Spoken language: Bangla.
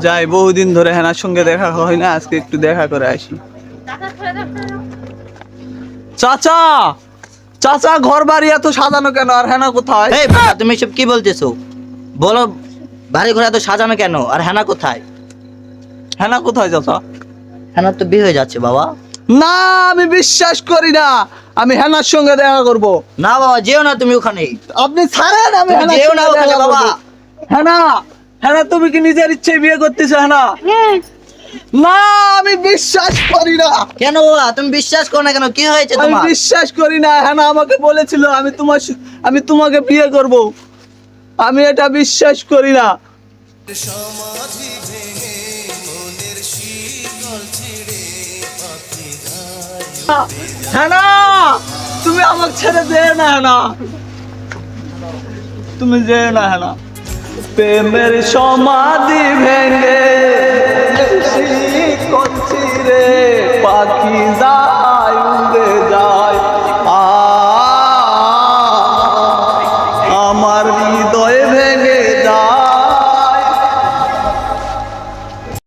যাই বহুদিন ধরে হেনার সঙ্গে দেখা হয় না আজকে একটু দেখা করে আসি। চাচা! চাচা ঘর বাড়ি এত সাজানো কেন? আর হেনা কোথায়? এই বাবা, তুমি সব কি বলতেছো? বলো বাড়ি ঘোড়া তো সাজানো কেন? আর হেনা কোথায়? হেনা কোথায় চাচা? হেনার তো বিয়ে হয়ে যাচ্ছে বাবা। না আমি বিশ্বাস করি না। আমি হেনার সঙ্গে দেখা করব। না বাবা যেও না তুমি ওখানে। আপনি ছাড়েন আমি তুমি হেনার যেও না সঙ্গে ওখানে দেখা বাবা। করব। হেনা! হেনা তুমি কি নিজের ইচ্ছে বিয়ে করতেছো হেনা না? আমি বিশ্বাস করি না। কেন বাবা? তুমি বিশ্বাস করো না কেন? কি হয়েছে আমি বিশ্বাস করি না হেনা আমাকে বলেছিল আমি তোমার আমি তোমাকে বিয়ে করব। আমি এটা বিশ্বাস করি না। হেনা তুমি আমাকে ছেড়ে যেও না হেনা তুমি যেও না হেনা প্রেমের সমাধি ভেঙে করছি রে পাখি যা